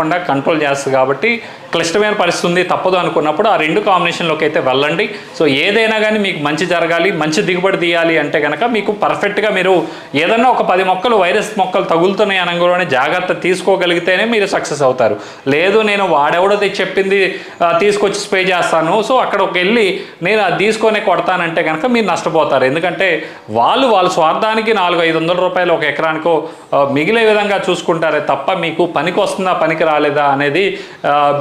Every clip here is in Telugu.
తప్పకుండా కంట్రోల్ చేస్తుంది కాబట్టి క్లిష్టమైన పరిస్థితి ఉంది తప్పదు అనుకున్నప్పుడు ఆ రెండు కాంబినేషన్లోకి అయితే వెళ్ళండి. సో ఏదైనా కానీ మీకు మంచి జరగాలి మంచి దిగుబడి తీయాలి అంటే కనుక మీకు పర్ఫెక్ట్గా మీరు ఏదన్నా ఒక పది మొక్కలు వైరస్ మొక్కలు తగులుతున్నాయి అనగానే జాగ్రత్త తీసుకోగలిగితేనే మీరు సక్సెస్ అవుతారు. లేదు నేను వాడెవడో చెప్పింది తీసుకొచ్చి స్ప్రే చేస్తాను. సో అక్కడికి వెళ్ళి నేను అది తీసుకొని కొడతానంటే కనుక మీరు నష్టపోతారు. ఎందుకంటే వాళ్ళు వాళ్ళ స్వార్థానికి నాలుగు ఐదు వందల రూపాయలు ఒక ఎకరానికో మిగిలే విధంగా చూసుకుంటారే తప్ప మీకు పనికి వస్తుందా పనికి రాలేదా అనేది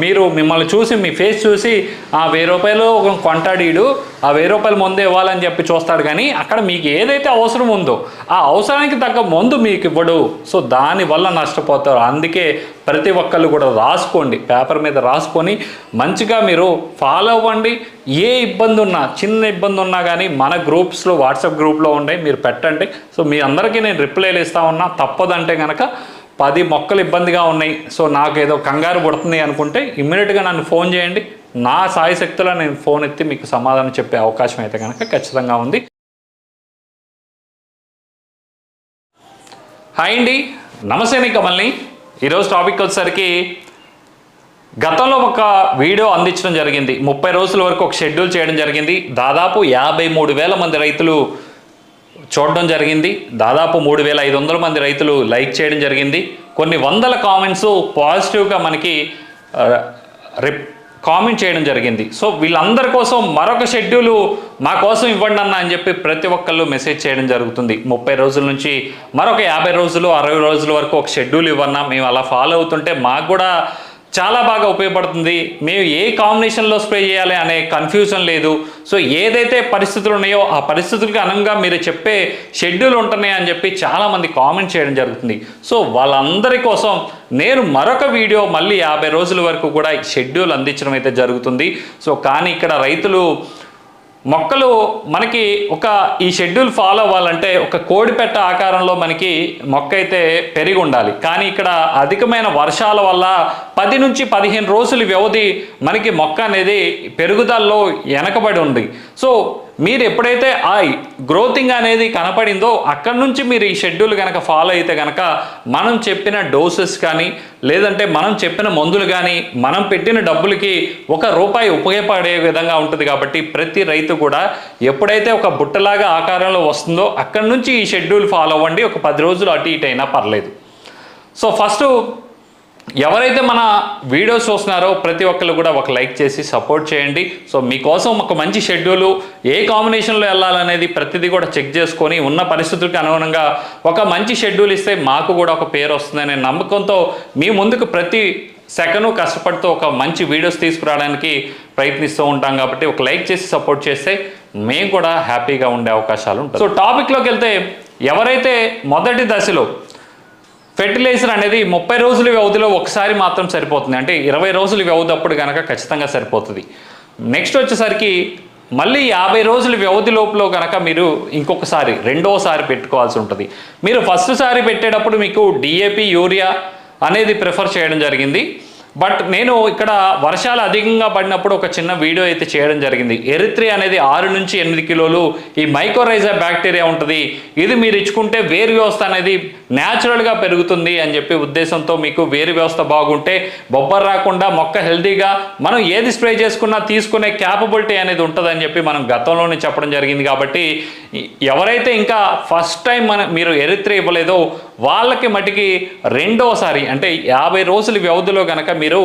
మీరు మీరు మిమ్మల్ని చూసి మీ ఫేస్ చూసి ఆ వెయ్యి రూపాయలు ఒక కొంటాడీడు ఆ వెయ్యి రూపాయలు ముందు ఇవ్వాలని చెప్పి చూస్తాడు కానీ అక్కడ మీకు ఏదైతే అవసరం ఉందో ఆ అవసరానికి తగ్గ మందు మీకు ఇవ్వడు. సో దానివల్ల నష్టపోతారు. అందుకే ప్రతి ఒక్కళ్ళు కూడా రాసుకోండి. పేపర్ మీద రాసుకొని మంచిగా మీరు ఫాలో అవ్వండి. ఏ ఇబ్బంది ఉన్నా చిన్న ఇబ్బంది ఉన్నా కానీ మన గ్రూప్స్లో వాట్సాప్ గ్రూప్లో ఉండే మీరు పెట్టండి. సో మీ అందరికీ నేను రిప్లైలు ఇస్తా ఉన్నా తప్పదంటే కనుక పది మొక్కలు ఇబ్బందిగా ఉన్నాయి. సో నాకు ఏదో కంగారు పడుతుంది అనుకుంటే ఇమ్మీడియట్గా నన్ను ఫోన్ చేయండి. నా సాయి శక్తిలో నేను ఫోన్ ఎత్తి మీకు సమాధానం చెప్పే అవకాశం అయితే కనుక ఖచ్చితంగా ఉంది. హాయ్ అండి. నమస్తే నీ కమల్ని. ఈరోజు టాపిక్ వచ్చేసరికి గతంలో ఒక వీడియో అందించడం జరిగింది. ముప్పై రోజుల వరకు ఒక షెడ్యూల్ చేయడం జరిగింది. దాదాపు యాభై మూడు వేల మంది రైతులు చూడడం జరిగింది. దాదాపు మూడు వేల ఐదు వందల మంది రైతులు లైక్ చేయడం జరిగింది. కొన్ని వందల కామెంట్స్ పాజిటివ్గా మనకి రిప్ కామెంట్ చేయడం జరిగింది. సో వీళ్ళందరి కోసం మరొక షెడ్యూలు మా కోసం ఇవ్వండి అన్న అని చెప్పి ప్రతి ఒక్కళ్ళు మెసేజ్ చేయడం జరుగుతుంది. ముప్పై రోజుల నుంచి మరొక యాభై రోజులు అరవై రోజుల వరకు ఒక షెడ్యూల్ ఇవ్వన్నా మేము అలా ఫాలో అవుతుంటే మాకు కూడా చాలా బాగా ఉపయోగపడుతుంది. మేము ఏ కాంబినేషన్లో స్ప్రే చేయాలి అనే కన్ఫ్యూజన్ లేదు. సో ఏదైతే పరిస్థితులు ఉన్నాయో ఆ పరిస్థితులకు అనంగా మీరు చెప్పే షెడ్యూల్ ఉంటున్నాయి అని చెప్పి చాలామంది కామెంట్ చేయడం జరుగుతుంది. సో వాళ్ళందరి కోసం నేను మరొక వీడియో మళ్ళీ యాభై రోజుల వరకు కూడా ఈ షెడ్యూల్ అందించడం అయితే జరుగుతుంది. సో కానీ ఇక్కడ రైతులు మొక్కలు మనకి ఒక ఈ షెడ్యూల్ ఫాలో అవ్వాలంటే ఒక కోడిపెట్ట ఆకారంలో మనకి మొక్క అయితే పెరిగి ఉండాలి. కానీ ఇక్కడ అధికమైన వర్షాల వల్ల పది నుంచి పదిహేను రోజుల వ్యవధి మనకి మొక్క అనేది పెరుగుదలలో వెనకబడి ఉంది. సో మీరు ఎప్పుడైతే ఆ గ్రోతింగ్ అనేది కనపడిందో అక్కడ నుంచి మీరు ఈ షెడ్యూల్ కనుక ఫాలో అయితే కనుక మనం చెప్పిన డోసెస్ కానీ లేదంటే మనం చెప్పిన మందులు కానీ మనం పెట్టిన డబ్బులకి ఒక రూపాయి ఉపయోగపడే విధంగా ఉంటుంది కాబట్టి ప్రతి రైతు కూడా ఎప్పుడైతే ఒక బుట్టలాగా ఆకారంలో వస్తుందో అక్కడ నుంచి ఈ షెడ్యూల్ ఫాలో అవ్వండి. ఒక పది రోజులు అటు ఇటు అయినా పర్లేదు. సో ఫస్ట్ ఎవరైతే మన వీడియోస్ చూస్తున్నారో ప్రతి ఒక్కరు కూడా ఒక లైక్ చేసి సపోర్ట్ చేయండి. సో మీకోసం ఒక మంచి షెడ్యూలు ఏ కాంబినేషన్లో వెళ్ళాలనేది ప్రతిదీ కూడా చెక్ చేసుకొని ఉన్న పరిస్థితులకు అనుగుణంగా ఒక మంచి షెడ్యూల్ ఇస్తే మాకు కూడా ఒక పేరు వస్తుందనే నమ్మకంతో మీ ముందుకు ప్రతి సెకండ్ కష్టపడుతూ ఒక మంచి వీడియోస్ తీసుకురావడానికి ప్రయత్నిస్తూ ఉంటాం కాబట్టి ఒక లైక్ చేసి సపోర్ట్ చేస్తే మేము కూడా హ్యాపీగా ఉండే అవకాశాలు ఉంటాయి. సో టాపిక్లోకి వెళ్తే ఎవరైతే మొదటి దశలో ఫెర్టిలైజర్ అనేది ముప్పై రోజుల వ్యవధిలో ఒకసారి మాత్రం సరిపోతుంది. అంటే ఇరవై రోజుల వ్యవధి అప్పుడు కనుక ఖచ్చితంగా సరిపోతుంది. నెక్స్ట్ వచ్చేసరికి మళ్ళీ యాభై రోజుల వ్యవధి లోపల కనుక మీరు ఇంకొకసారి రెండోసారి పెట్టుకోవాల్సి ఉంటుంది. మీరు ఫస్ట్ సారి పెట్టేటప్పుడు మీకు డిఏపి యూరియా అనేది ప్రిఫర్ చేయడం జరిగింది. బట్ నేను ఇక్కడ వర్షాలు అధికంగా పడినప్పుడు ఒక చిన్న వీడియో అయితే చేయడం జరిగింది. ఎరిత్రి అనేది ఆరు నుంచి ఎనిమిది కిలోలు ఈ మైకోరైజా బ్యాక్టీరియా ఉంటుంది. ఇది మీరు ఇచ్చుకుంటే వేరు వ్యవస్థ అనేది న్యాచురల్గా పెరుగుతుంది అని చెప్పి ఉద్దేశంతో మీకు వేరు వ్యవస్థ బాగుంటే బొబ్బర్ రాకుండా మొక్క హెల్తీగా మనం ఏది స్ప్రే చేసుకున్నా తీసుకునే క్యాపబిలిటీ అనేది ఉంటుందని చెప్పి మనం గతంలోనే చెప్పడం జరిగింది కాబట్టి ఎవరైతే ఇంకా ఫస్ట్ టైం మన మీరు ఎరిత్రి ఇవ్వలేదో వాళ్ళకి మటుకి రెండోసారి అంటే యాభై రోజుల వ్యవధిలో కనుక మీరు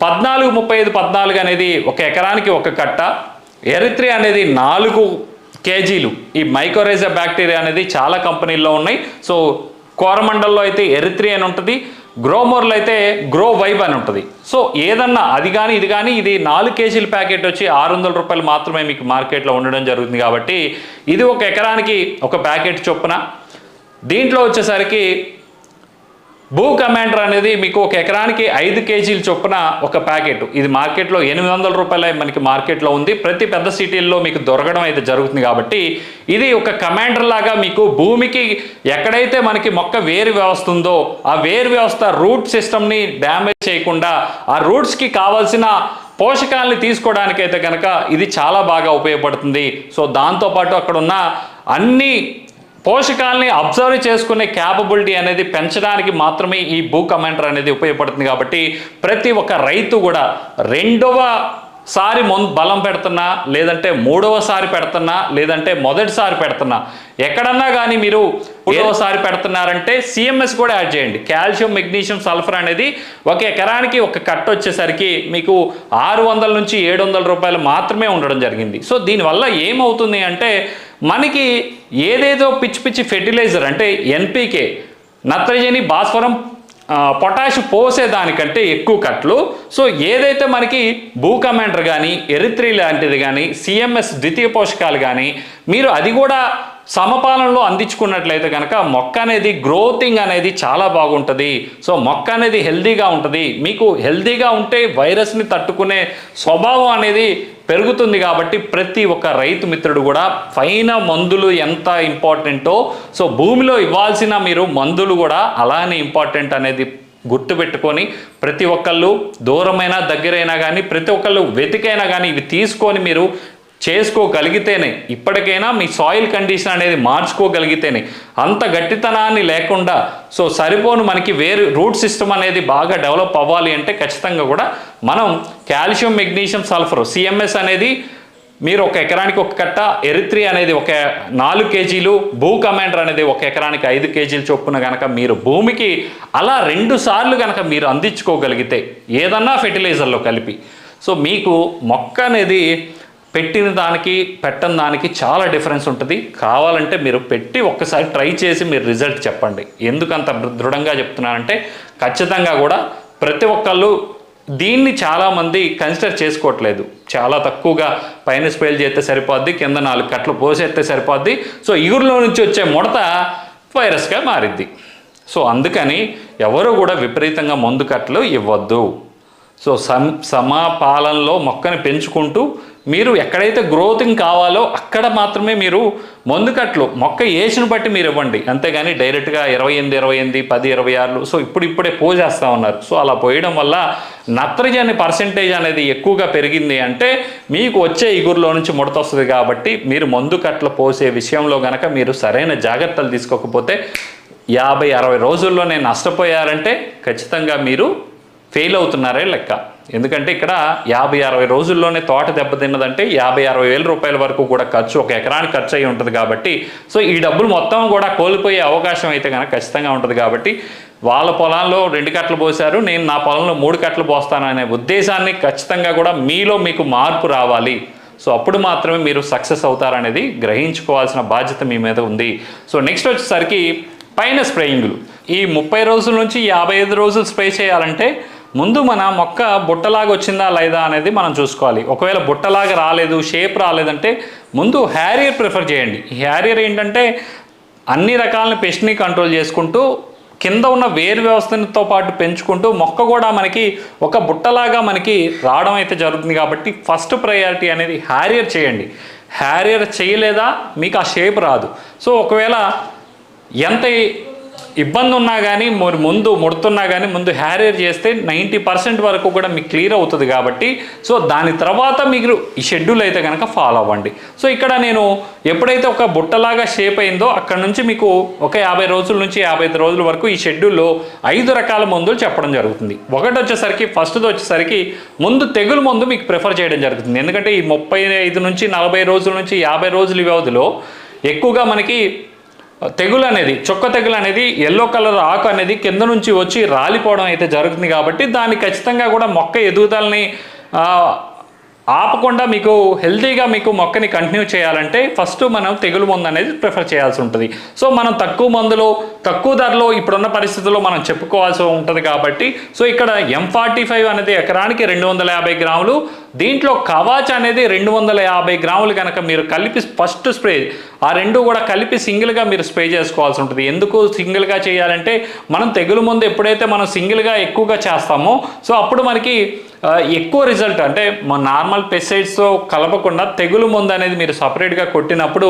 పద్నాలుగు ముప్పై ఐదు పద్నాలుగు అనేది ఒక ఎకరానికి ఒక కట్ట ఎరిత్రి అనేది నాలుగు కేజీలు. ఈ మైకోరైజా బ్యాక్టీరియా అనేది చాలా కంపెనీల్లో ఉన్నాయి. సో కోరమండల్లో అయితే ఎరిత్రి అని ఉంటుంది గ్రోమోర్లు అయితే గ్రో వైబ్ అని ఉంటుంది. సో ఏదన్నా అది కానీ ఇది కానీ ఇది నాలుగు కేజీల ప్యాకెట్ వచ్చి ఆరు వందల రూపాయలు మాత్రమే మీకు మార్కెట్లో ఉండడం జరుగుతుంది కాబట్టి ఇది ఒక ఎకరానికి ఒక ప్యాకెట్ చొప్పున దీంట్లో వచ్చేసరికి భూ కమాండర్ అనేది మీకు ఒక ఎకరానికి ఐదు కేజీల చొప్పున ఒక ప్యాకెట్. ఇది మార్కెట్లో ఎనిమిది వందల రూపాయల మనకి మార్కెట్లో ఉంది. ప్రతి పెద్ద సిటీల్లో మీకు దొరకడం అయితే జరుగుతుంది కాబట్టి ఇది ఒక కమాండర్ లాగా మీకు భూమికి ఎక్కడైతే మనకి మొక్క వేరు వ్యవస్థ ఉందో ఆ వేరు వ్యవస్థ రూట్ సిస్టమ్ని డ్యామేజ్ చేయకుండా ఆ రూట్స్కి కావాల్సిన పోషకాలని తీసుకోవడానికైతే కనుక ఇది చాలా బాగా ఉపయోగపడుతుంది. సో దాంతోపాటు అక్కడ ఉన్న అన్ని పోషకాలని అబ్జర్వ్ చేసుకునే క్యాపబిలిటీ అనేది పెంచడానికి మాత్రమే ఈ భూ కమాండర్ అనేది ఉపయోగపడుతుంది కాబట్టి ప్రతి ఒక్క రైతు కూడా రెండవ సారి మొన్ బలం పెడుతున్నా లేదంటే మూడవసారి పెడుతున్నా లేదంటే మొదటిసారి పెడుతున్నా. ఎక్కడన్నా కానీ మీరు మూడవసారి పెడుతున్నారంటే సిఎంఎస్ కూడా యాడ్ చేయండి. కాల్షియం మెగ్నీషియం సల్ఫర్ అనేది ఒక ఎకరానికి ఒక కట్ట వచ్చేసరికి మీకు ఆరు వందల నుంచి ఏడు వందల రూపాయలు మాత్రమే ఉండడం జరిగింది. సో దీనివల్ల ఏమవుతుంది అంటే మనకి ఏదేదో పిచ్చి పిచ్చి ఫెర్టిలైజర్ అంటే ఎన్పికే నత్రజని భాస్వరం పొటాష్ పోసేదానికంటే ఎక్కువ కట్లు. సో ఏదైతే మనకి భూ కమాండర్ కానీ ఎరిత్రి లాంటిది కానీ సిఎంఎస్ ద్వితీయ పోషకాలు కానీ మీరు అది కూడా సమపాలనలో అందించుకున్నట్లయితే కనుక మొక్క అనేది గ్రోతింగ్ అనేది చాలా బాగుంటుంది. సో మొక్క అనేది హెల్దీగా ఉంటుంది. మీకు హెల్దీగా ఉంటే వైరస్ని తట్టుకునే స్వభావం అనేది పెరుగుతుంది కాబట్టి ప్రతి ఒక్క రైతు మిత్రుడు కూడా పైన మందులు ఎంత ఇంపార్టెంటో సో భూమిలో ఇవ్వాల్సిన మీరు మందులు కూడా అలానే ఇంపార్టెంట్ అనేది గుర్తుపెట్టుకొని ప్రతి ఒక్కళ్ళు దూరమైనా దగ్గరైనా కానీ ప్రతి ఒక్కళ్ళు వెతికైనా కానీ ఇవి తీసుకొని మీరు చేసుకోగలిగితేనే ఇప్పటికైనా మీ సాయిల్ కండిషన్ అనేది మార్చుకోగలిగితేనే అంత గట్టితనాన్ని లేకుండా సో సరిపోను మనకి వేరు రూట్ సిస్టమ్ అనేది బాగా డెవలప్ అవ్వాలి అంటే ఖచ్చితంగా కూడా మనం కాల్షియం మెగ్నీషియం సల్ఫర్ సిఎంఎస్ అనేది మీరు ఒక ఎకరానికి ఒక కట్ట ఎరిత్రి అనేది ఒక నాలుగు కేజీలు భూ కమాండర్ అనేది ఒక ఎకరానికి ఐదు కేజీలు చొప్పున కనుక మీరు భూమికి అలా రెండు సార్లు కనుక మీరు అందించుకోగలిగితే ఏదన్నా ఫెర్టిలైజర్లో కలిపి. సో మీకు మొక్క అనేది పెట్టిన దానికి పెట్టని దానికి చాలా డిఫరెన్స్ ఉంటుంది. కావాలంటే మీరు పెట్టి ఒక్కసారి ట్రై చేసి మీరు రిజల్ట్ చెప్పండి. ఎందుకంత దృఢంగా చెప్తున్నానంటే ఖచ్చితంగా కూడా ప్రతి ఒక్కళ్ళు దీన్ని చాలామంది కన్సిడర్ చేసుకోవట్లేదు. చాలా తక్కువగా పైన స్ప్రేలు చేస్తే సరిపోద్ది కింద నాలుగు కట్లు పోసేస్తే సరిపోద్ది. సో ఇగురులో నుంచి వచ్చే ముడత వైరస్గా మారిద్ది. సో అందుకని ఎవరు కూడా విపరీతంగా మందు కట్టలు ఇవ్వద్దు. సో సమ సమపాలనలో మొక్కని పెంచుకుంటూ మీరు ఎక్కడైతే గ్రోతింగ్ కావాలో అక్కడ మాత్రమే మీరు మందుకట్లు మొక్క ఏసును బట్టి మీరు ఇవ్వండి. అంతేగాని డైరెక్ట్గా ఇరవై ఎనిమిది ఇరవై ఎనిమిది పది ఇరవై ఆరులు. సో ఇప్పుడు ఇప్పుడే పోజేస్తూ ఉన్నారు. సో అలా పోయడం వల్ల నత్రజని పర్సెంటేజ్ అనేది ఎక్కువగా పెరిగింది అంటే మీకు వచ్చే ఇగురులో నుంచి ముడత వస్తుంది కాబట్టి మీరు మందుకట్లు పోసే విషయంలో కనుక మీరు సరైన జాగ్రత్తలు తీసుకోకపోతే యాభై అరవై రోజుల్లోనే నష్టపోయారంటే ఖచ్చితంగా మీరు ఫెయిల్ అవుతున్నారే లెక్క. ఎందుకంటే ఇక్కడ యాభై అరవై రోజుల్లోనే తోట దెబ్బతిన్నదంటే యాభై అరవై వేల రూపాయల వరకు కూడా ఖర్చు ఒక ఎకరానికి ఖర్చు అయి ఉంటుంది కాబట్టి. సో ఈ డబ్బులు మొత్తం కూడా కోల్పోయే అవకాశం అయితే కనుక ఖచ్చితంగా ఉంటుంది కాబట్టి వాళ్ళ పొలాల్లో రెండు కట్టలు పోశారు నేను నా పొలంలో మూడు కట్టలు పోస్తాననే ఉద్దేశాన్ని ఖచ్చితంగా కూడా మీలో మీకు మార్పు రావాలి. సో అప్పుడు మాత్రమే మీరు సక్సెస్ అవుతారనేది గ్రహించుకోవాల్సిన బాధ్యత మీ మీద ఉంది. సో నెక్స్ట్ వచ్చేసరికి పైన స్ప్రేయింగ్లు. ఈ ముప్పై రోజుల నుంచి యాభై ఐదు రోజులు స్ప్రే చేయాలంటే ముందు మన మొక్క బుట్టలాగా వచ్చిందా లేదా అనేది మనం చూసుకోవాలి. ఒకవేళ బుట్టలాగా రాలేదు షేప్ రాలేదంటే ముందు హ్యారియర్ ప్రిఫర్ చేయండి. హ్యారియర్ ఏంటంటే అన్ని రకాల పెస్ట్ని కంట్రోల్ చేసుకుంటూ కింద ఉన్న వేరు వ్యవస్థతో పాటు పెంచుకుంటూ మొక్క కూడా మనకి ఒక బుట్టలాగా మనకి రావడం అయితే జరుగుతుంది కాబట్టి ఫస్ట్ ప్రయారిటీ అనేది హ్యారియర్ చేయండి. హ్యారియర్ చేయలేదా? మీకు ఆ షేప్ రాదు. సో ఒకవేళ ఎంత ఇబ్బంది ఉన్నా కానీ మరి ముందు ముడుతున్నా కానీ ముందు హ్యారియర్ చేస్తే నైంటీ పర్సెంట్ వరకు కూడా మీకు క్లియర్ అవుతుంది కాబట్టి సో దాని తర్వాత మీరు ఈ షెడ్యూల్ అయితే కనుక ఫాలో అవ్వండి. సో ఇక్కడ నేను ఎప్పుడైతే ఒక బుట్టలాగా షేప్ అయిందో అక్కడ నుంచి మీకు ఒక యాభై రోజుల నుంచి యాభై ఐదు రోజుల వరకు ఈ షెడ్యూల్లో ఐదు రకాల మందులు చెప్పడం జరుగుతుంది. ఒకటి వచ్చేసరికి ఫస్ట్ది వచ్చేసరికి ముందు తెగులు మందు మీకు ప్రిఫర్ చేయడం జరుగుతుంది. ఎందుకంటే ఈ ముప్పై ఐదు నుంచి నలభై రోజుల నుంచి యాభై రోజుల వ్యవధిలో ఎక్కువగా మనకి తెగులు అనేది చొక్క తెగులు అనేది ఎల్లో కలర్ ఆకు అనేది కింద నుంచి వచ్చి రాలిపోవడం అయితే జరుగుతుంది కాబట్టి దాన్ని ఖచ్చితంగా కూడా మొక్క ఎదుగుదలని ఆపకుండా మీకు హెల్తీగా మీకు మొక్కని కంటిన్యూ చేయాలంటే ఫస్ట్ మనం తెగులు మందు అనేది ప్రిఫర్ చేయాల్సి ఉంటుంది. సో మనం తక్కువ మందులో తక్కువ ధరలో ఇప్పుడున్న పరిస్థితుల్లో మనం చెప్పుకోవాల్సి ఉంటుంది కాబట్టి సో ఇక్కడ ఎం ఫార్టీ ఫైవ్ అనేది ఎకరానికి రెండు వందల యాభై గ్రాములు దీంట్లో కవాచ్ అనేది రెండు వందల యాభై గ్రాములు కనుక మీరు కలిపి ఫస్ట్ స్ప్రే ఆ రెండు కూడా కలిపి సింగిల్గా మీరు స్ప్రే చేసుకోవాల్సి ఉంటుంది. ఎందుకు సింగిల్గా చేయాలంటే మనం తెగులు ముందు ఎప్పుడైతే మనం సింగిల్గా ఎక్కువగా చేస్తామో సో అప్పుడు మనకి ఎక్కువ రిజల్ట్ అంటే మన నార్మల్ పెస్టిసైడ్స్తో కలపకుండా తెగులు మందు అనేది మీరు సపరేట్గా కొట్టినప్పుడు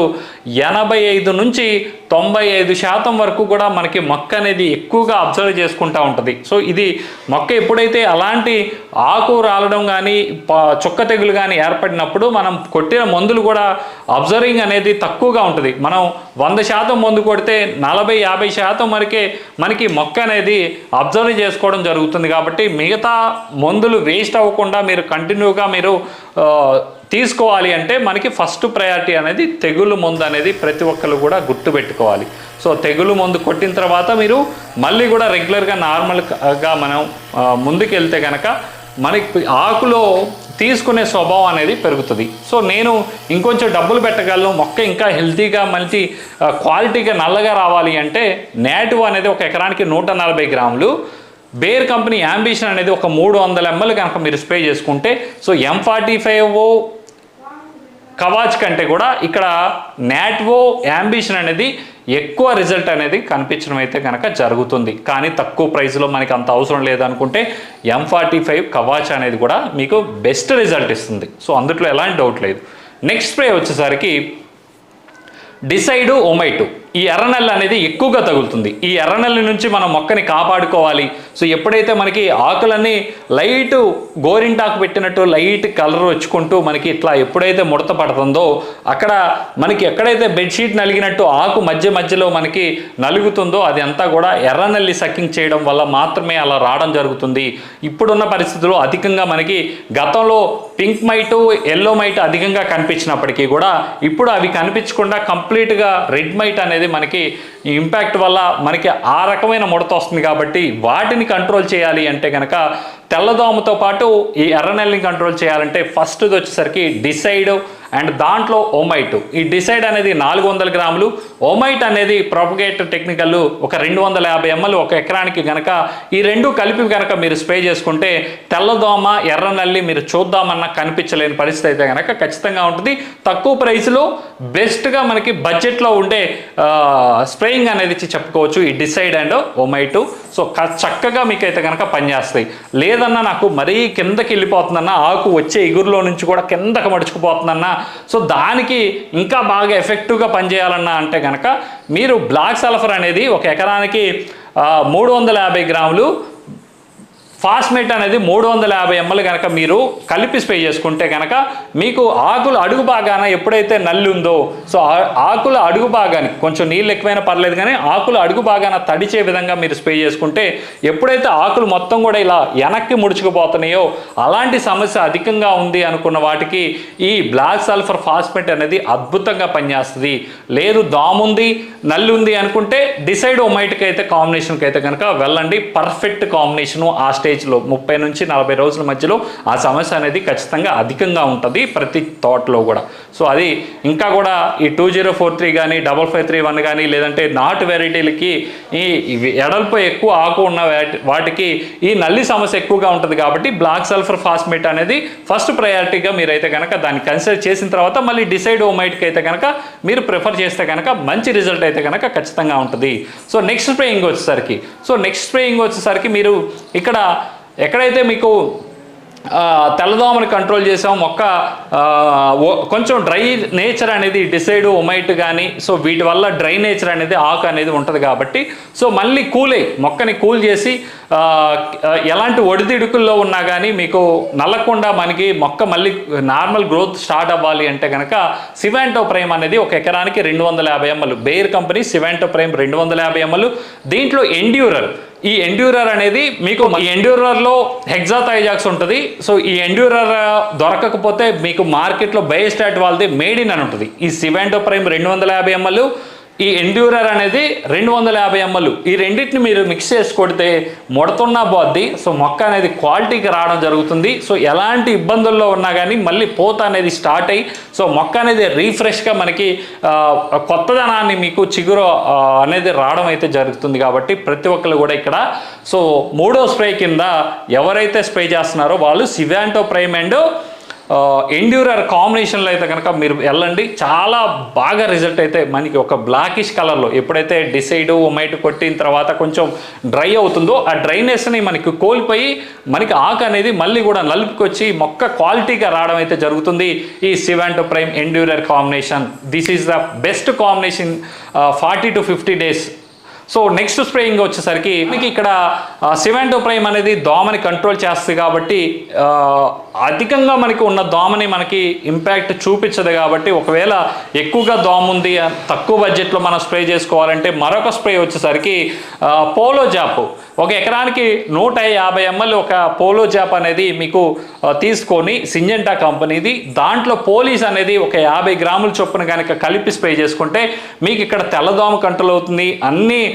ఎనభై ఐదు నుంచి తొంభై ఐదు శాతం వరకు కూడా మనకి మొక్క అనేది ఎక్కువగా అబ్జర్వ్ చేసుకుంటూ ఉంటుంది. సో ఇది మొక్క ఎప్పుడైతే అలాంటి ఆకు రాలడం కానీ చుక్క తెగులు కానీ ఏర్పడినప్పుడు మనం కొట్టిన మందులు కూడా అబ్జర్వింగ్ అనేది తక్కువగా ఉంటుంది. మనం వంద శాతం మందు కొడితే నలభై యాభై శాతం వరకే మనకి మొక్క అనేది అబ్జర్వ్ చేసుకోవడం జరుగుతుంది. కాబట్టి మిగతా మందులు వేస్ట్ అవ్వకుండా మీరు కంటిన్యూగా మీరు తీసుకోవాలి అంటే మనకి ఫస్ట్ ప్రయారిటీ అనేది తెగులు మందు అనేది ప్రతి ఒక్కరు కూడా గుర్తుపెట్టుకోవాలి. సో తెగులు మందు కొట్టిన తర్వాత మీరు మళ్ళీ కూడా రెగ్యులర్గా నార్మల్గా మనం ముందుకు ముందుకెళ్తే కనుక మనకి ఆకులో తీసుకునే స్వభావం అనేది పెరుగుతుంది. సో నేను ఇంకొంచెం డబ్బులు పెట్టగలను మొక్క ఇంకా హెల్తీగా మంచి క్వాలిటీగా నల్లగా రావాలి అంటే నేటివ్ అనేది ఒక ఎకరానికి నూట నలభై గ్రాములు. బేర్ కంపెనీ యాంబిషన్ అనేది ఒక మూడు వందల ఎంఎల్ కనుక మీరు స్ప్రే చేసుకుంటే so M forty five Kavach కంటే కూడా ఇక్కడ నాట్వో యాంబిషన్ అనేది ఎక్కువ రిజల్ట్ అనేది కనిపించడం అయితే కనుక జరుగుతుంది. కానీ తక్కువ ప్రైస్లో మనకి అంత అవసరం లేదనుకుంటే ఎం ఫార్టీ ఫైవ్ కవాచ్ అనేది కూడా మీకు బెస్ట్ రిజల్ట్ ఇస్తుంది. సో అందుట్లో ఎలాంటి డౌట్ లేదు. నెక్స్ట్ స్ప్రే వచ్చేసరికి డిసైడ్ ఒమైటు. ఈ ఎర్రనెల్ అనేది ఎక్కువగా తగులుతుంది. ఈ ఎర్రనెల్లి నుంచి మనం మొక్కని కాపాడుకోవాలి. సో ఎప్పుడైతే మనకి ఆకులన్నీ లైట్ గోరింటాకు పెట్టినట్టు లైట్ కలర్ వచ్చుకుంటూ మనకి ఇట్లా ఎప్పుడైతే ముడత పడుతుందో అక్కడ మనకి ఎక్కడైతే బెడ్షీట్ నలిగినట్టు ఆకు మధ్య మధ్యలో మనకి నలుగుతుందో అది అంతా కూడా ఎర్రనల్లి సక్కింగ్ చేయడం వల్ల మాత్రమే అలా రావడం జరుగుతుంది. ఇప్పుడున్న పరిస్థితుల్లో అధికంగా మనకి గతంలో పింక్ మైట్ ఎల్లో మైట్ అధికంగా కనిపించినప్పటికీ కూడా ఇప్పుడు అవి కనిపించకుండా కంప్లీట్గా రెడ్ మైట్ అనేది మనకి ఇంపాక్ట్ వల్ల మనకి ఆ రకమైన ముడత వస్తుంది కాబట్టి వాటిని కంట్రోల్ చేయాలి అంటే కనుక తెల్లదోమతో పాటు ఈ ఎర్రనల్లిని కంట్రోల్ చేయాలంటే ఫస్ట్ది వచ్చేసరికి డిసైడ్ అండ్ దాంట్లో ఓమైట్ ఈ డిసైడ్ అనేది నాలుగు వందల గ్రాములు. ఓమైట్ అనేది ప్రొపగేట్ టెక్నికల్ ఒక రెండు వందల యాభై ఎంఎల్ ఒక ఎకరానికి గనక ఈ రెండు కలిపి గనక మీరు స్ప్రే చేసుకుంటే తెల్లదోమ ఎర్రనల్లి మీరు చూద్దామన్నా కనిపించలేని పరిస్థితి అయితే కనుక ఖచ్చితంగా ఉంటుంది. తక్కువ ప్రైస్లో బెస్ట్గా మనకి బడ్జెట్లో ఉండే స్ప్రేయింగ్ అనేది ఇచ్చి చెప్పుకోవచ్చు. ఈ డిసైడ్ అండ్ ఓమైట్ సో చక్కగా మీకైతే కనుక పనిచేస్తాయి. లేదు లేదన్నా నాకు మరీ కిందకి వెళ్ళిపోతుందన్న ఆకు వచ్చే ఇగురులో నుంచి కూడా కిందకి మడుచుకుపోతుందన్న సో దానికి ఇంకా బాగా ఎఫెక్టివ్గా పనిచేయాలన్నా అంటే కనుక మీరు బ్లాక్ సల్ఫర్ అనేది ఒక ఎకరానికి మూడు వందల యాభై గ్రాములు ఫాస్మేట్ అనేది మూడు వందల యాభై ఎంఎల్ కనుక మీరు కలిపి స్ప్రే చేసుకుంటే కనుక మీకు ఆకులు అడుగు భాగాన ఎప్పుడైతే నల్లి ఉందో సో ఆకుల అడుగు భాగానికి కొంచెం నీళ్ళు ఎక్కువైనా పర్లేదు కానీ ఆకుల అడుగు భాగాన తడిచే విధంగా మీరు స్ప్రే చేసుకుంటే ఎప్పుడైతే ఆకులు మొత్తం కూడా ఇలా వెనక్కి ముడుచుకుపోతున్నాయో అలాంటి సమస్య అధికంగా ఉంది అనుకున్న వాటికి ఈ బ్లాక్ సల్ఫర్ ఫాస్మేట్ అనేది అద్భుతంగా పనిచేస్తుంది. లేదు దాముంది నల్లి ఉంది అనుకుంటే డిసైడ్ ఒమైట్కి అయితే కాంబినేషన్కి అయితే కనుక వెళ్ళండి. పర్ఫెక్ట్ కాంబినేషను ఆ స్టేజ్ స్టేజ్లో ముప్పై నుంచి నలభై రోజుల మధ్యలో ఆ సమస్య అనేది ఖచ్చితంగా అధికంగా ఉంటుంది ప్రతి తోటలో కూడా. సో అది ఇంకా కూడా ఈ టూ జీరో ఫోర్ త్రీ కానీ డబల్ ఫైవ్ త్రీ వన్ కానీ లేదంటే నాటు వెరైటీలకి ఈ ఎడల్పై ఎక్కువ ఆకు ఉన్న వాటి- వాటికి ఈ నల్లి సమస్య ఎక్కువగా ఉంటుంది కాబట్టి బ్లాక్ సల్ఫర్ ఫాస్మేట్ అనేది ఫస్ట్ ప్రయారిటీగా మీరైతే కనుక దాన్ని కన్సిడర్ చేసిన తర్వాత మళ్ళీ డిసైడ్ ఓమైట్కి అయితే కనుక మీరు ప్రిఫర్ చేస్తే కనుక మంచి రిజల్ట్ అయితే కనుక ఖచ్చితంగా ఉంటుంది. సో నెక్స్ట్ స్ప్రేయింగ్ వచ్చేసరికి సో నెక్స్ట్ స్ప్రేయింగ్ వచ్చేసరికి మీరు ఇక్కడ ఎక్కడైతే మీకు తెల్లదోమని కంట్రోల్ చేసాం మొక్క కొంచెం డ్రై నేచర్ అనేది డిసైడ్ ఒమైట్ కానీ సో వీటి వల్ల డ్రై నేచర్ అనేది ఆకు అనేది ఉంటుంది కాబట్టి సో మళ్ళీ కూల్ అయ్యి మొక్కని కూల్ చేసి ఎలాంటి ఒడిదిడుకుల్లో ఉన్నా కానీ మీకు నల్లకుండా మనకి మొక్క మళ్ళీ నార్మల్ గ్రోత్ స్టార్ట్ అవ్వాలి అంటే కనుక సివాంటో ప్రైమ్ అనేది ఒక ఎకరానికి రెండు వందల యాభై ML. Bayer company Sivanto prime రెండు వందల యాభై ఎంఎల్. దీంట్లో ఎండ్యూరల్ ఈ ఎండ్యూరర్ అనేది మీకు ఈ ఎండ్యూరర్లో హెగ్జాథైజాక్స్ ఉంటుంది. సో ఈ ఎండ్యూరర్ దొరకకపోతే మీకు మార్కెట్లో బయోస్టాట్ వాళ్ళది మేడ్ ఇన్ అని ఉంటుంది. ఈ సివెంటో ప్రైమ్ రెండు వందల యాభై ఎంఎల్ ఈ ఎండ్యూరర్ అనేది రెండు వందల యాభై ఎంఎల్. ఈ రెండింటిని మీరు మిక్స్ చేసి కొడితే ముడతున్న పోద్ది సో మొక్క అనేది క్వాలిటీకి రావడం జరుగుతుంది. సో ఎలాంటి ఇబ్బందుల్లో ఉన్నా కానీ మళ్ళీ పూత అనేది స్టార్ట్ అయ్యి సో మొక్క అనేది రీఫ్రెష్గా మనకి కొత్తదనాన్ని మీకు చిగురు అనేది రావడం అయితే జరుగుతుంది కాబట్టి ప్రతి ఒక్కరు కూడా ఇక్కడ. సో మూడో స్ప్రే కింద ఎవరైతే స్ప్రే చేస్తున్నారో వాళ్ళు సివాంటో ప్రైమ్ అండ్ ఎండ్యూరర్ కాంబినేషన్లో అయితే కనుక మీరు వెళ్ళండి. చాలా బాగా రిజల్ట్ అయితే మనకి ఒక బ్లాకిష్ కలర్లో ఎప్పుడైతే డిసైడ్ ఒమైట్ కొట్టిన తర్వాత కొంచెం డ్రై అవుతుందో ఆ డ్రైనెస్ని మనకి కోల్పోయి మనకి ఆకు అనేది మళ్ళీ కూడా నలుపుకొచ్చి మొక్క క్వాలిటీగా రావడం అయితే జరుగుతుంది. ఈ Sivanto prime endurer combination this is the best combination forty to fifty days so next spraying వచ్చేసరికి మీకు ఇక్కడ సివెంటో ప్రైమ్ అనేది దోమని కంట్రోల్ చేస్తుంది కాబట్టి అధికంగా మనకి ఉన్న దోమని మనకి ఇంపాక్ట్ చూపించదు కాబట్టి ఒకవేళ ఎక్కువగా దోమ ఉంది తక్కువ బడ్జెట్లో మనం స్ప్రే చేసుకోవాలంటే మరొక స్ప్రే వచ్చేసరికి పోలో జాప్. ఒక ఎకరానికి నూట యాభై ఎంఎల్ ఒక పోలో జాప్ అనేది మీకు తీసుకొని సింజెంటా కంపెనీది దాంట్లో పోలీస్ అనేది ఒక యాభై గ్రాముల చొప్పున కనుక కలిపి స్ప్రే చేసుకుంటే మీకు ఇక్కడ తెల్లదోమ కంట్రోల్ అవుతుంది అన్నీ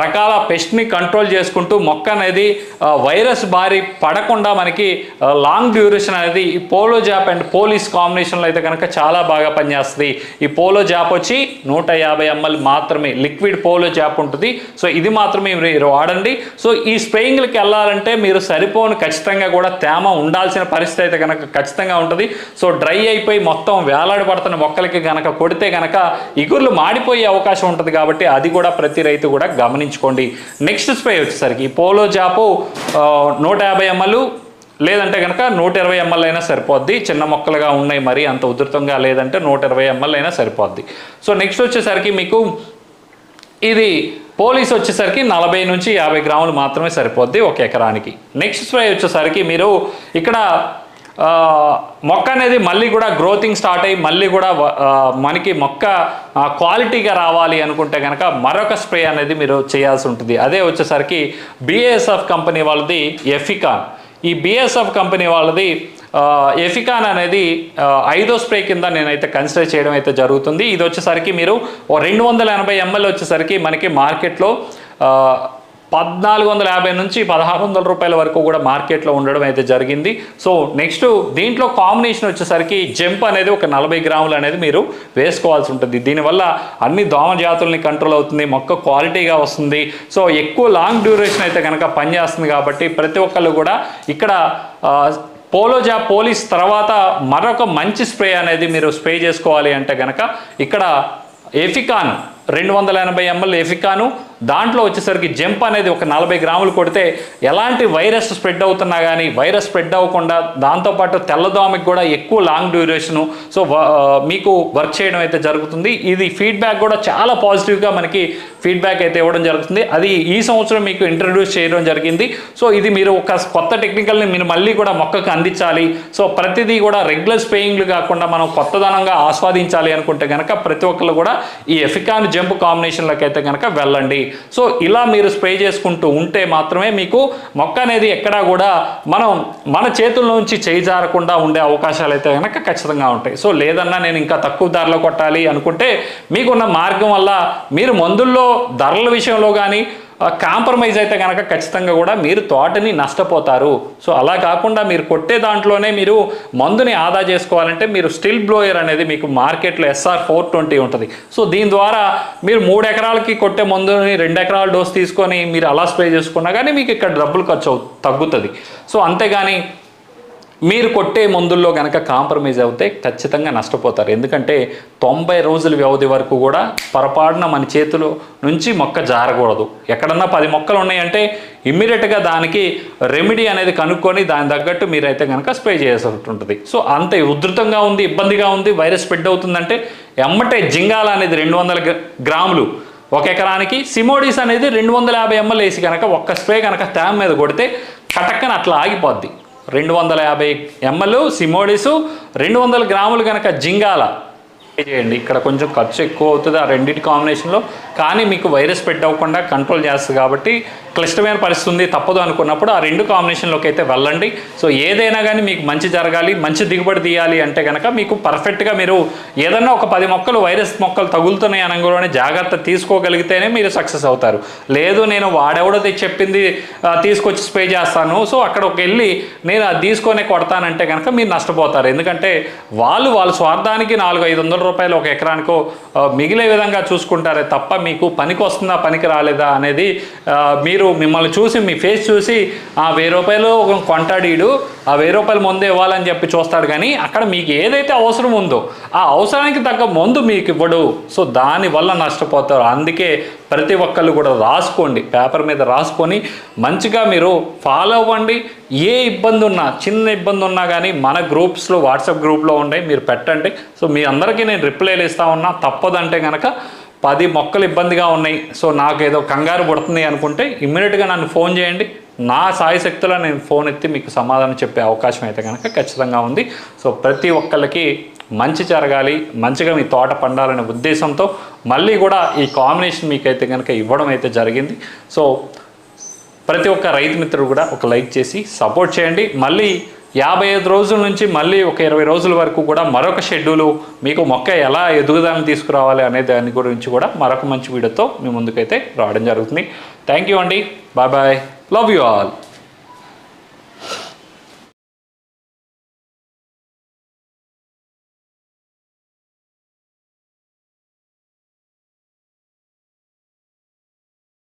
రకాల పెస్ట్ని కంట్రోల్ చేసుకుంటూ మొక్క అనేది వైరస్ బారి పడకుండా మనకి లాంగ్ డ్యూరేషన్ అనేది ఈ పోలో జాప్ అండ్ పోలీస్ కాంబినేషన్లో అయితే కనుక చాలా బాగా పనిచేస్తుంది. ఈ పోలో జాప్ వచ్చి నూట యాభై ఎంఎల్ మాత్రమే లిక్విడ్ పోలో జాప్ ఉంటుంది. సో ఇది మాత్రమే మీరు వాడండి. సో ఈ స్ప్రేయింగ్లకి వెళ్ళాలంటే మీరు సరిపోను ఖచ్చితంగా కూడా తేమ ఉండాల్సిన పరిస్థితి అయితే కనుక ఖచ్చితంగా ఉంటుంది. సో డ్రై అయిపోయి మొత్తం వేలాడబడుతున్న మొక్కలకి కనుక కొడితే కనుక ఇగుర్లు మాడిపోయే అవకాశం ఉంటుంది కాబట్టి అది కూడా ప్రతి రైతు కూడా గమనించుకోండి. నెక్స్ట్ స్ప్రే వచ్చేసరికి పోలో జాపు నూట యాభై ఎంఎల్ లేదంటే కనుక నూట ఇరవై ఎంఎల్ అయినా సరిపోద్ది. చిన్న మొక్కలుగా ఉన్నాయి మరి అంత ఉధృతంగా లేదంటే నూట ఇరవై ఎంఎల్ అయినా సరిపోద్ది. సో నెక్స్ట్ వచ్చేసరికి మీకు ఇది పోలీస్ వచ్చేసరికి నలభై నుంచి యాభై గ్రాములు మాత్రమే సరిపోద్ది ఒక ఎకరానికి. నెక్స్ట్ స్ప్రే వచ్చేసరికి మీరు ఇక్కడ మొక్క అనేది మళ్ళీ కూడా గ్రోతింగ్ స్టార్ట్ అయ్యి మళ్ళీ కూడా మనకి మొక్క క్వాలిటీగా రావాలి అనుకుంటే కనుక మరొక స్ప్రే అనేది మీరు చేయాల్సి ఉంటుంది. అదే వచ్చేసరికి బిఏఎస్ఎఫ్ కంపెనీ వాళ్ళది ఎఫికాన్. ఈ బిఎస్ఎఫ్ కంపెనీ వాళ్ళది ఎఫికాన్ అనేది ఐదో స్ప్రే కింద నేనైతే కన్సిడర్ చేయడం అయితే జరుగుతుంది. ఇది వచ్చేసరికి మీరు రెండు వందల ఎనభై ఎంఎల్ వచ్చేసరికి మనకి మార్కెట్లో పద్నాలుగు వందల యాభై నుంచి పదహారు వందల రూపాయల వరకు కూడా మార్కెట్లో ఉండడం అయితే జరిగింది. సో నెక్స్ట్ దీంట్లో కాంబినేషన్ వచ్చేసరికి జంప్ అనేది ఒక నలభై గ్రాములు అనేది మీరు వేసుకోవాల్సి ఉంటుంది. దీనివల్ల అన్ని దోమ జాతుల్ని కంట్రోల్ అవుతుంది మొక్క క్వాలిటీగా వస్తుంది. సో ఎక్కువ లాంగ్ డ్యూరేషన్ అయితే కనుక పనిచేస్తుంది కాబట్టి ప్రతి ఒక్కళ్ళు కూడా ఇక్కడ పోలోజా పోలీస్ తర్వాత మరొక మంచి స్ప్రే అనేది మీరు స్ప్రే చేసుకోవాలి అంటే కనుక ఇక్కడ ఎఫికాన్ రెండు వందల ఎనభై ఎంఎల్ ఎఫికాను దాంట్లో వచ్చేసరికి జంప్ అనేది ఒక నలభై గ్రాములు కొడితే ఎలాంటి వైరస్ స్ప్రెడ్ అవుతున్నా కానీ వైరస్ స్ప్రెడ్ అవ్వకుండా దాంతోపాటు తెల్లదోమకి కూడా ఎక్కువ లాంగ్ డ్యూరేషను సో మీకు వర్క్ చేయడం అయితే జరుగుతుంది. ఇది ఫీడ్బ్యాక్ కూడా చాలా పాజిటివ్గా మనకి ఫీడ్బ్యాక్ అయితే ఇవ్వడం జరుగుతుంది. అది ఈ సంవత్సరం మీకు ఇంట్రడ్యూస్ చేయడం జరిగింది. సో ఇది మీరు ఒక కొత్త టెక్నికల్ని మీరు మళ్ళీ కూడా మొక్కకు అందించాలి. సో ప్రతిదీ కూడా రెగ్యులర్ స్ప్రేయింగ్లు కాకుండా మనం కొత్తదనంగా ఆస్వాదించాలి అనుకుంటే కనుక ప్రతి ఒక్కరు కూడా ఈ ఎఫికాన్ జంప్ కాంబినేషన్లోకి అయితే కనుక వెళ్ళండి. సో ఇలా మీరు స్ప్రే చేసుకుంటూ ఉంటే మాత్రమే మీకు మొక్క అనేది ఎక్కడా కూడా మనం మన చేతుల నుంచి చేయి జారకుండా ఉండే అవకాశాలు అయితే కనుక ఖచ్చితంగా ఉంటాయి. సో లేదన్నా నేను ఇంకా తక్కువ ధరలో కొట్టాలి అనుకుంటే మీకున్న మార్గం వల్ల మీరు మందుల్లో ధరల విషయంలో కానీ కాంప్రమైజ్ అయితే కనుక ఖచ్చితంగా కూడా మీరు తోటని నష్టపోతారు. సో అలా కాకుండా మీరు కొట్టే దాంట్లోనే మీరు మందుని ఆదా చేసుకోవాలంటే మీరు స్టిల్ బ్లోయర్ అనేది మీకు మార్కెట్లో ఎస్ఆర్ ఫోర్ ట్వంటీ ఉంటుంది. సో దీని ద్వారా మీరు మూడు ఎకరాలకి కొట్టే మందుని రెండు ఎకరాల డోస్ తీసుకొని మీరు అలా స్ప్రే చేసుకున్నా కానీ మీకు ఇక్కడ డబ్బులు ఖర్చు తగ్గుతుంది. సో అంతేగాని మీరు కొట్టే మందుల్లో కనుక కాంప్రమైజ్ అవుతే ఖచ్చితంగా నష్టపోతారు. ఎందుకంటే తొంభై రోజుల వ్యవధి వరకు కూడా పొరపాటున మన చేతిలో నుంచి మొక్క జారకూడదు. ఎక్కడన్నా పది మొక్కలు ఉన్నాయంటే ఇమ్మీడియట్గా దానికి రెమెడీ అనేది కనుక్కొని దాని తగ్గట్టు మీరైతే కనుక స్ప్రే చేయాల్సి ఉంటుంది సో అంత ఉధృతంగా ఉంది ఇబ్బందిగా ఉంది వైరస్ స్ప్రెడ్ అవుతుందంటే ఎమ్మటే జింగాల అనేది రెండు వందల గ్రాములు. ఒక ఎకరానికి సిమోడిస్ అనేది రెండు వందల యాభై ఎంఎల్ వేసి కనుక ఒక్క స్ప్రే కనుక ట్యామ్ మీద కొడితే కటక్కన అట్లా ఆగిపోద్ది. రెండు వందల యాభై ఎంఎల్ సిమోడిసు రెండు వందల గ్రాములు కనుక జింగాల. చేయండి. ఇక్కడ కొంచెం ఖర్చు ఎక్కువ అవుతుంది. ఆ రెండింటి కాంబినేషన్లో కానీ మీకు వైరస్ పెట్టవకుండా కంట్రోల్ చేస్తుంది కాబట్టి క్లిష్టమైన పరిస్థితి ఉంది. తప్పదు అనుకున్నప్పుడు ఆ రెండు కాంబినేషన్లోకి అయితే వెళ్ళండి. సో ఏదైనా కానీ మీకు మంచి జరగాలి మంచి దిగుబడి తీయాలి అంటే కనుక మీకు పర్ఫెక్ట్గా మీరు ఏదన్నా ఒక పది మొక్కలు వైరస్ మొక్కలు తగులుతున్నాయి అనగానే జాగ్రత్త తీసుకోగలిగితేనే మీరు సక్సెస్ అవుతారు. లేదు నేను వాడెవడో చెప్పింది తీసుకొచ్చి స్ప్రే చేస్తాను. సో అక్కడికి వెళ్ళి నేను అది తీసుకొని కొడతానంటే కనుక మీరు నష్టపోతారు. ఎందుకంటే వాళ్ళు వాళ్ళ స్వార్థానికి నాలుగు ఐదు వందల రూపాయలు ఒక ఎకరానికో మిగిలే విధంగా చూసుకుంటారే తప్ప మీకు పనికి వస్తుందా పనికి రాలేదా అనేది మీరు మిమ్మల్ని చూసి మీ ఫేస్ చూసి ఆ వెయ్యి రూపాయలు ఒక కొంటాడీడు ఆ వెయ్యి రూపాయలు ముందు ఇవ్వాలని చెప్పి చూస్తాడు కానీ అక్కడ మీకు ఏదైతే అవసరం ఉందో ఆ అవసరానికి తగ్గ మందు మీకు ఇవ్వడు. సో దానివల్ల నష్టపోతారు. అందుకే ప్రతి ఒక్కళ్ళు కూడా రాసుకోండి. పేపర్ మీద రాసుకొని మంచిగా మీరు ఫాలో అవ్వండి. ఏ ఇబ్బంది ఉన్నా చిన్న ఇబ్బంది ఉన్నా కానీ మన గ్రూప్స్లో వాట్సాప్ గ్రూప్లో ఉండే మీరు పెట్టండి. సో మీ అందరికీ నేను రిప్లైలు ఇస్తా ఉన్నా తప్పదంటే కనుక పది మొక్కలు ఇబ్బందిగా ఉన్నాయి. సో నాకు ఏదో కంగారు పడుతుంది అనుకుంటే ఇమ్మీడియట్గా నన్ను ఫోన్ చేయండి. నా సాయి శక్తిలో నేను ఫోన్ ఎత్తి మీకు సమాధానం చెప్పే అవకాశం అయితే కనుక ఖచ్చితంగా ఉంది. సో ప్రతి ఒక్కళ్ళకి మంచి జరగాలి మంచిగా మీ తోట పండాలనే ఉద్దేశంతో మళ్ళీ కూడా ఈ కాంబినేషన్ మీకైతే కనుక ఇవ్వడం అయితే జరిగింది. సో ప్రతి ఒక్క రైతు మిత్రుడు కూడా ఒక లైక్ చేసి సపోర్ట్ చేయండి. మళ్ళీ యాభై ఐదు రోజుల నుంచి మళ్ళీ ఒక ఇరవై రోజుల వరకు కూడా మరొక షెడ్యూలు మీకు మొక్క ఎలా ఎదుగుదలని తీసుకురావాలి అనే దాని గురించి కూడా మరొక మంచి వీడియోతో మీ ముందుకైతే రావడం జరుగుతుంది. థ్యాంక్ యూ అండి. Bye bye love you all